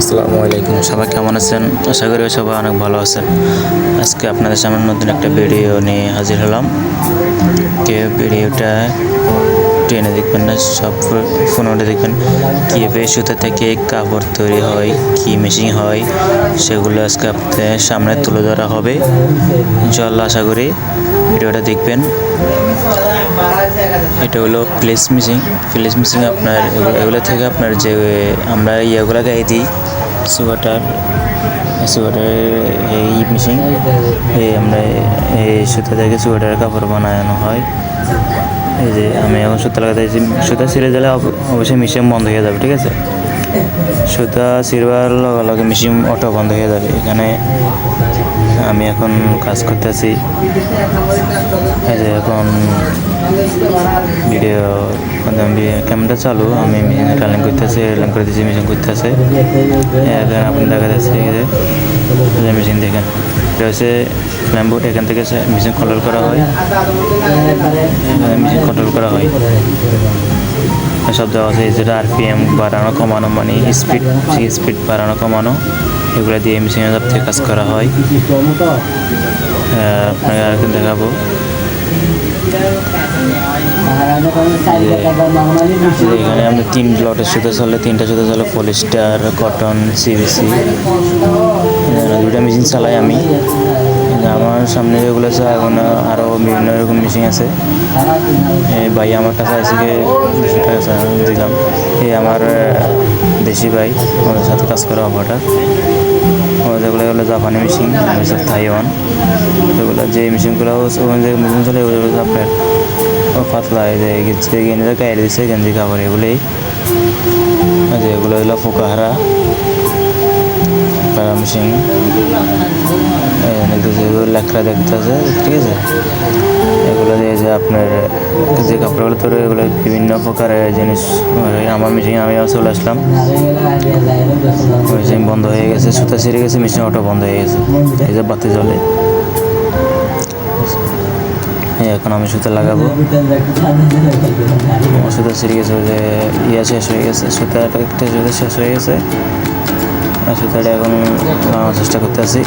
আসসালামু আলাইকুম। সবাই কেমন আছেন? আশা করি সবাই অনেক ভালো আছেন। আজকে আপনাদের সামনে নতুন একটা ভিডিও নিয়ে হাজির হলাম। কেউ ভিডিওটা ট্রেনে দেখবেন না, সব ফোনে দেখবেন। কীভাবে সুতা থেকে কাপড় তৈরি হয়, কী মেশিন হয়, সেগুলো আজকে আপনাদের সামনে তুলে ধরা হবে। ইনশাল্লাহ আশা করি ভিডিওটা দেখবেন। এটা হলো প্লেস মিসিং প্লেস মিসিং আপনার এগুলো থেকে আপনার যে আমরা ইয়েগুলো গায়ে দিই সোয়েটার সোয়েটারের এই মিসিং এই আমরা এই সুতা থেকে সোয়েটারের কাপড় বানানো হয়। এই যে আমি এখন সুতা লাগাতে সুতা ছিঁড়ে গেলে অব- অবশ্যই মেশিন বন্ধ হয়ে যাবে, ঠিক আছে? সুতা ছিঁড়বার লগে লগে মেশিন অটো বন্ধ হয়ে যাবে। এখানে আমি এখন কাজ করতেছি। এই যে এখন ভিডিও ক্যামেরা চালু, আমি রানিং করতেছি রানিং করে দিচ্ছি মেশিন করতেছে। এখন আপনি দেখা যাচ্ছে যে মেশিন দেখেন। এটা হচ্ছে ফ্ল্যাম্বোর্ড এখান থেকে মেশিন কন্ট্রোল করা হয়। মেশিন কন্ট্রোল করা হয়। সব দেওয়া আছে যেটা আরপিএম বাড়ানো, কমানো মানে স্পিড স্পিড বাড়ানো, কমানো। এগুলো দিয়ে মেশিনের সব থেকে কাজ করা হয়। আপনাকে আর দেখাবো। এখানে আমরা তিন লটের সুতো চলে, তিনটা সুতো চলে পলিস্টার কটন সিবিসি দুটা মেশিন চালাই আমি। আমার সামনে যেগুলো আছে, এখন আরও বিভিন্ন রকম মেশিন আছে। ভাই আমার কাছে আছে দিলাম। এই আমার দেশি ভাই আমাদের সাথে কাজ করা আমাদের যেগুলো হলো জাপানি মেশিন সব থাইওয়ান এগুলো যে মেশিনগুলো যে মেশিন চলে ওগুলো হচ্ছে আপনার পাতলা যে গেঞ্জি গায়ে দিচ্ছে গেঞ্জি কাপড়, এগুলোই। এগুলো হলো ফুকাহারা। ফুকাহারা মেশিন। দেখতেছে লেখা দেখতেছে ঠিক আছে? এগুলো দিয়ে যে আপনার যে কাপড়গুলো হয়, এগুলো বিভিন্ন প্রকারের জিনিস। আমার মেশিন আমি চলে আসলাম। মেশিন বন্ধ হয়ে গেছে সুতা ছিঁড়ে গেছে মেশিন অটো বন্ধ হয়ে গেছে। এই যে বাতি জ্বলে। এখন আমি সুতা লাগাবো। সুতা ছিঁড়ে গেছে যে ইয়া শেষ হয়ে গেছে সুতাটা একটা সুতা শেষ হয়ে গেছে। সুতাটা এখন লাগানোর চেষ্টা করতে আছি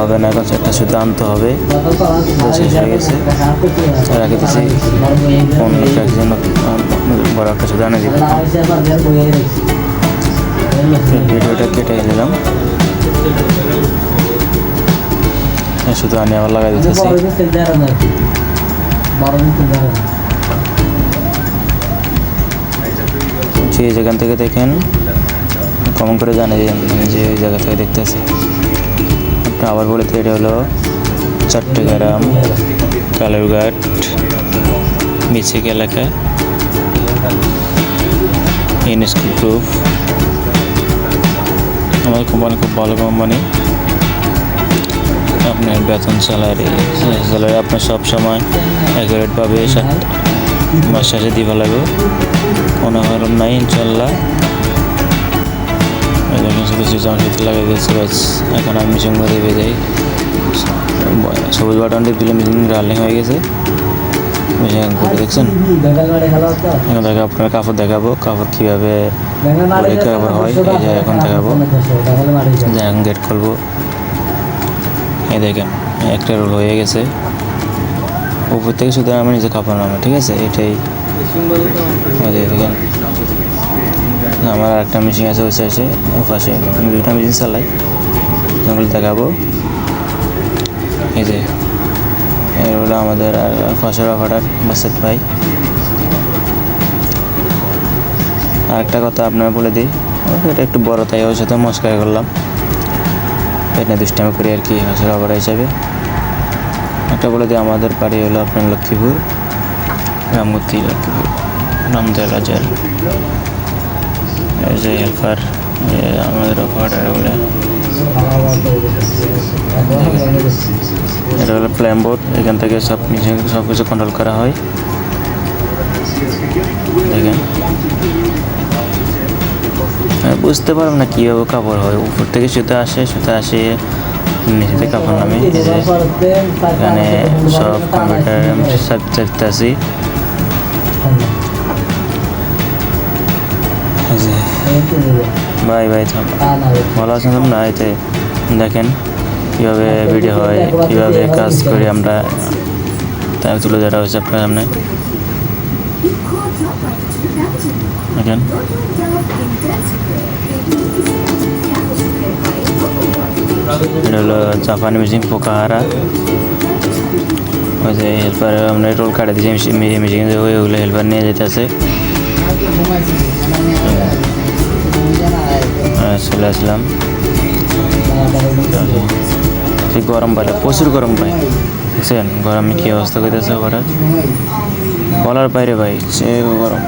হবে না, এখন একটা সুতা আনতে হবে। শেষ হয়ে গেছে। রাখে দিছি রাখার জন্য বড় একটা সুতা এনে দিব ভিডিওটা কেটে নিলাম। শুধু আমি আবার লাগাই দিতেছি। যে যেখান থেকে দেখেন কমেন্ট করে দিন যে ওই জায়গা থেকে দেখতেছি আপনি আবার বলে এটা হলো চট্টগ্রাম কালুরঘাট মিছিক এলাকা। ইউনেস্কো গ্রুপ আমাদের কোম্পানি খুব ভালো কোম্পানি আপনার বেতন স্যালারি স্যালারি আপনার সব সময় অ্যাকুরেট পাবে সাত মাস শেষে দিবা লাগবে। কোনো হরম নাই ইনশাল্লাহ আমার সাথে লাগিয়ে দিয়েছে, বাস। এখন আমি মিশন করে দিয়ে যাই। সবুজ বাটনটি দিলে মিশিং রানিং হয়ে গেছে। মিশিং করে দেখছেন? এখন দেখো আপনার কাপড় দেখাবো, কাপড় কীভাবে কাপড় হয়, এই যে এখন দেখাবো। এখন গেট খুলবো। এই দেখেন একটা রোল হয়ে গেছে। উপর থেকে শুধু আমি নিজে কাপড় নামে ঠিক আছে? এটাই। এই দেখেন, আমার একটা মেশিন আছে ওই সাইডে ও পাশে। আমি দুটা মেশিন চালাই যেগুলো দেখাবো। এই যে এর হলো আমাদের আর আর পাশের অফারটার বাসের ভাই। আরেকটা কথা আপনার বলে দিই, এটা একটু বড় তাই ওর সাথে মস্কার করলাম। এটা দুষ্টামি করি আর কি হাসির অফার হিসাবে। একটা বলে দিই আমাদের বাড়ি হলো আপনার লক্ষ্মীপুর রামগতি লক্ষ্মীপুর রামদেব রাজার। যে হেল্পার আমাদের অফারটা বলে। এটা হলো প্ল্যান বোর্ড, এখান থেকে সব সব কিছু কন্ট্রোল করা হয়। দেখেন। বুঝতে পারলাম না কীভাবে কাপড় হয়। উপর থেকে সুতা আসে সুতা আসে নিচেতে কাপড় নামে। এখানে সব কম্পিউটার সব যে ভাই ভাই, থাম। ভালো আছেন না এতে দেখেন কীভাবে ভিডিও হয়, কীভাবে কাজ করি আমরা। তাই তুলে ধরা হয়েছে আপনার সামনে। দেখেন এটা হলো জাপানি মেশিন পোকাহারা। ওই যে হেল্পার আমরা রোল কাটে দিয়েছি মেশিন ওইগুলো হেল্পার নিয়ে যেতেছে। চলে আসলাম। গরম পাইলে প্রচুর গরম পাই বুঝছেন? গরমে কী অবস্থা করতেছে ওরা? বলার বাইরে ভাই সে গরম।